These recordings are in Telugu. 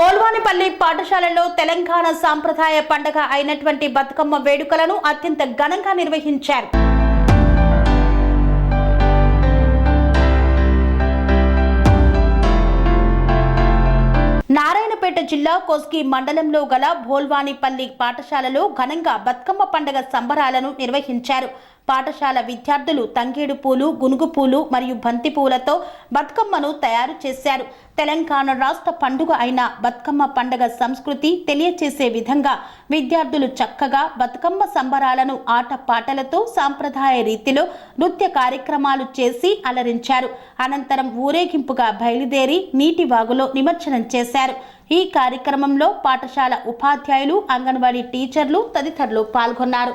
బోల్వానిపల్లి పాఠశాలలో తెలంగాణ సాంప్రదాయ పండగ అయినటువంటి బతుకమ్మ వేడుకలను అత్యంత ఘనంగా నిర్వహించారు. సిద్దిపేట జిల్లా కోస్కి మండలంలో గల భోల్వానిపల్లి పాఠశాలలో ఘనంగా బతుకమ్మ పండగ సంబరాలను నిర్వహించారు. పాఠశాల విద్యార్థులు తంగేడు పూలు గునుగు పూలు మరియు బంతి పూలతో బతుకమ్మను తయారు చేశారు. తెలంగాణ రాష్ట్ర పండుగ అయిన బతుకమ్మ పండగ సంస్కృతి తెలియచేసే విధంగా విద్యార్థులు చక్కగా బతుకమ్మ సంబరాలను ఆట పాటలతో సాంప్రదాయ రీతిలో నృత్య కార్యక్రమాలు చేసి అలరించారు. అనంతరం ఊరేగింపుగా బయలుదేరి నీటి వాగులో నిమజ్జనం చేశారు. ఈ కార్యక్రమంలో పాఠశాల ఉపాధ్యాయులు అంగన్వాడీ టీచర్లు తదితరులు పాల్గొన్నారు.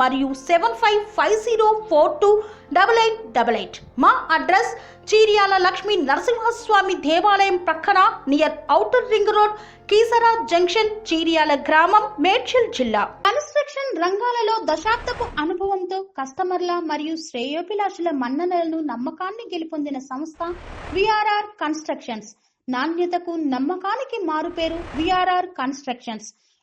మరియు seven five five zero four two double eight double eight. మా అడ్రస్ చీర్యాల లక్ష్మీ నరసింహస్వామి దేవాలయం ప్రక్కన near outer ring road Keesara junction Cheeryala గ్రామం మేడ్చల్ జిల్లా. కన్స్ట్రక్షన్ రంగాలలో దశాబ్దపు అనుభవంతో కస్టమర్ల మరియు శ్రేయోభిలాషుల మన్ననలను నమ్మకాన్ని గెలుపొందిన సంస్థ విఆర్ఆర్ కన్స్ట్రక్షన్స్. నాణ్యతకు నమ్మకానికి మారుపేరు VRR constructions.